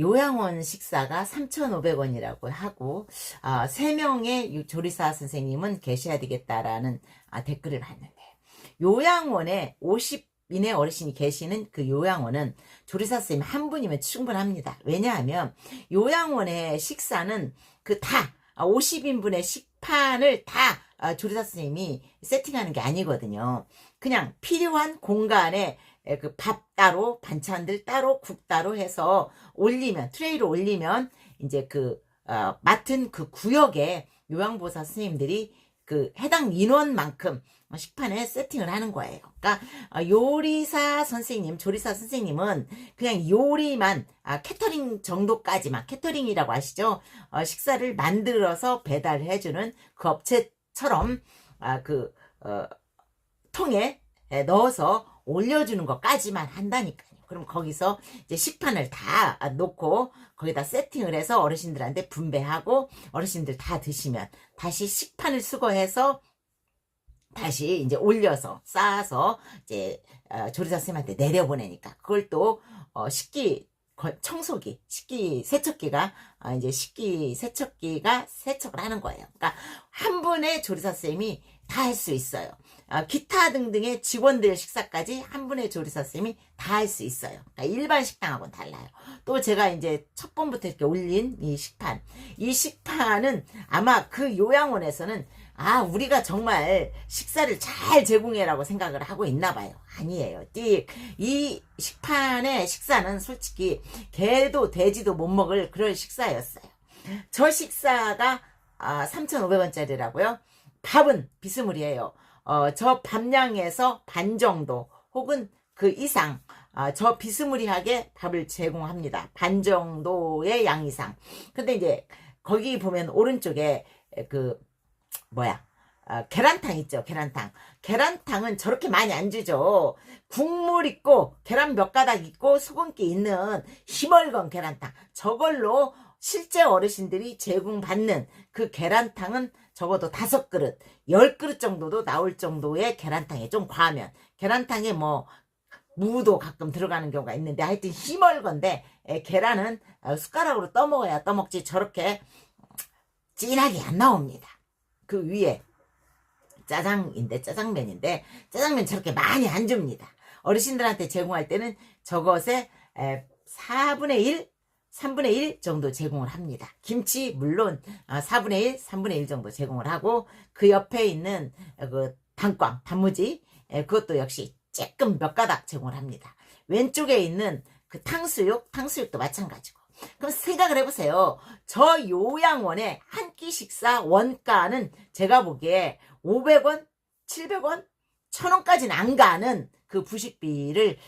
요양원 식사가 3,500원이라고 하고 아, 3명의 조리사 선생님은 계셔야 되겠다라는 아, 댓글을 봤는데 요양원에 50 이내 어르신이 계시는 그 요양원은 조리사 선생님 한 분이면 충분합니다. 왜냐하면 요양원의 식사는 그 다 50인분의 식판을 다 아, 조리사 선생님이 세팅하는 게 아니거든요. 그냥 필요한 공간에 그 밥 따로 반찬들 따로 국 따로 해서 올리면 트레이로 올리면 이제 그 어, 맡은 그 구역에 요양보사 선생님들이 그 해당 인원만큼 식판에 세팅을 하는 거예요. 그러니까 어, 요리사 선생님, 조리사 선생님은 그냥 요리만 아, 캐터링 정도까지만 캐터링이라고 아시죠? 어, 식사를 만들어서 배달해 주는 그 업체처럼 아, 그 어, 통에 넣어서 올려주는 것까지만 한다니까요. 그럼 거기서 이제 식판을 다 놓고 거기다 세팅을 해서 어르신들한테 분배하고 어르신들 다 드시면 다시 식판을 수거해서 다시 이제 올려서 쌓아서 이제 어, 조리사 선생님한테 내려보내니까 그걸 또 어, 식기 청소기, 식기 세척기가 아, 이제 식기 세척기가 세척을 하는 거예요. 그러니까 한 분의 조리사 선생님이 다 할 수 있어요. 아, 기타 등등의 직원들 식사까지 한 분의 조리사 선생님이 다 할 수 있어요. 그러니까 일반 식당하고는 달라요. 또 제가 이제 첫 번부터 이렇게 올린 이 식판, 이 식판은 아마 그 요양원에서는 아, 우리가 정말 식사를 잘 제공해라고 생각을 하고 있나 봐요. 아니에요. 이 식판의 식사는 솔직히 개도 돼지도 못 먹을 그런 식사였어요. 저 식사가 아, 3,500원짜리라고요? 밥은 비스무리해요. 어, 저 밥량에서 반 정도 혹은 그 이상 아, 저 비스무리하게 밥을 제공합니다. 반 정도의 양 이상. 근데 이제 거기 보면 오른쪽에 그 뭐야? 아, 계란탕 있죠 계란탕. 계란탕은 저렇게 많이 안 주죠. 국물 있고 계란 몇 가닥 있고 소금기 있는 희멀건 계란탕. 저걸로 실제 어르신들이 제공받는 그 계란탕은 적어도 다섯 그릇, 열 그릇 정도도 나올 정도의 계란탕에 좀 과하면. 계란탕에 뭐 무도 가끔 들어가는 경우가 있는데 하여튼 희멀건데 계란은 어, 숟가락으로 떠먹어야 떠먹지 저렇게 진하게 안 나옵니다. 그 위에 짜장인데 짜장면인데 짜장면 저렇게 많이 안 줍니다. 어르신들한테 제공할 때는 저것에 4분의 1, 3분의 1 정도 제공을 합니다. 김치 물론 4분의 아, 1, 3분의 1 정도 제공을 하고 그 옆에 있는 그 단꽝, 단무지 그것도 역시 조금 몇 가닥 제공을 합니다. 왼쪽에 있는 그 탕수육, 탕수육도 마찬가지고 그럼 생각을 해보세요. 저 요양원의 한 끼 식사 원가는 제가 보기에 500원, 700원, 1000원까지는 안 가는 그 부식비를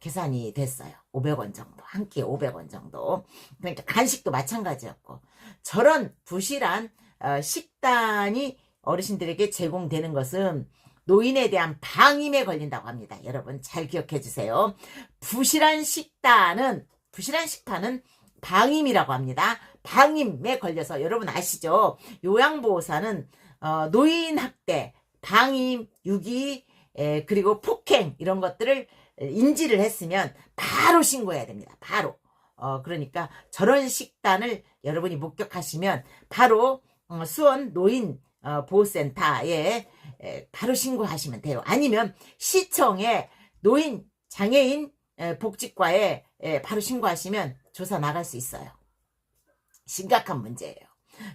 계산이 됐어요. 500원 정도. 한 끼에 500원 정도. 그러니까 간식도 마찬가지였고. 저런 부실한 어, 식단이 어르신들에게 제공되는 것은 노인에 대한 방임에 걸린다고 합니다. 여러분 잘 기억해 주세요. 부실한 식단은 부실한 식판은 방임이라고 합니다. 방임에 걸려서 여러분 아시죠? 요양보호사는 어, 노인 학대, 방임, 유기, 에, 그리고 폭행 이런 것들을 인지를 했으면 바로 신고해야 됩니다. 바로. 어, 그러니까 저런 식단을 여러분이 목격하시면 바로 어, 수원 노인 어, 보호센터에 에, 바로 신고하시면 돼요. 아니면 시청에 노인 장애인 에, 복지과에 에, 바로 신고하시면 조사 나갈 수 있어요. 심각한 문제예요.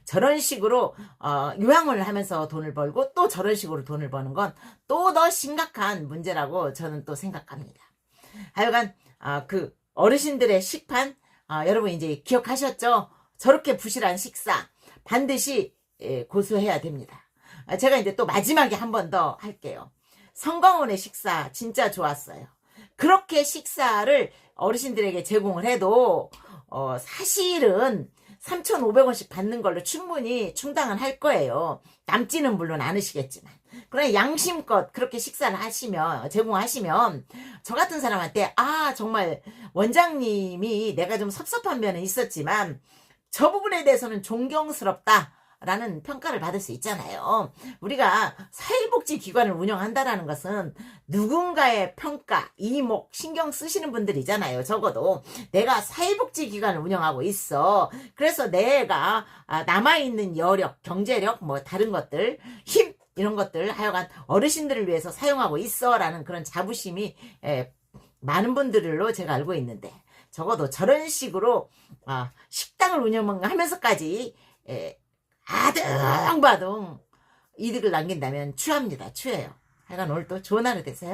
저런 식으로 어, 요양을 하면서 돈을 벌고 또 저런 식으로 돈을 버는 건 또 더 심각한 문제라고 저는 또 생각합니다. 하여간 아, 그 어르신들의 식판 아, 여러분 이제 기억하셨죠? 저렇게 부실한 식사 반드시 예, 고수해야 됩니다. 아, 제가 이제 또 마지막에 한 번 더 할게요. 성광원의 식사 진짜 좋았어요. 그렇게 식사를 어르신들에게 제공을 해도 어, 사실은 3,500원씩 받는 걸로 충분히 충당은 할 거예요. 남지는 물론 않으시겠지만. 그러나 양심껏 그렇게 식사를 하시면, 제공하시면, 저 같은 사람한테, 아, 정말 원장님이 내가 좀 섭섭한 면은 있었지만, 저 부분에 대해서는 존경스럽다. 라는 평가를 받을 수 있잖아요. 우리가 사회복지기관을 운영한다라는 것은 누군가의 평가, 이목, 신경 쓰시는 분들이잖아요. 적어도 내가 사회복지기관을 운영하고 있어. 그래서 내가 아, 남아있는 여력, 경제력, 뭐 다른 것들, 힘, 이런 것들 하여간 어르신들을 위해서 사용하고 있어. 라는 그런 자부심이 에, 많은 분들로 제가 알고 있는데 적어도 저런 식으로 아, 식당을 운영하면서까지 에, 아등바등 이득을 남긴다면 추합니다. 추해요. 하여간 오늘 또 좋은 하루 되세요.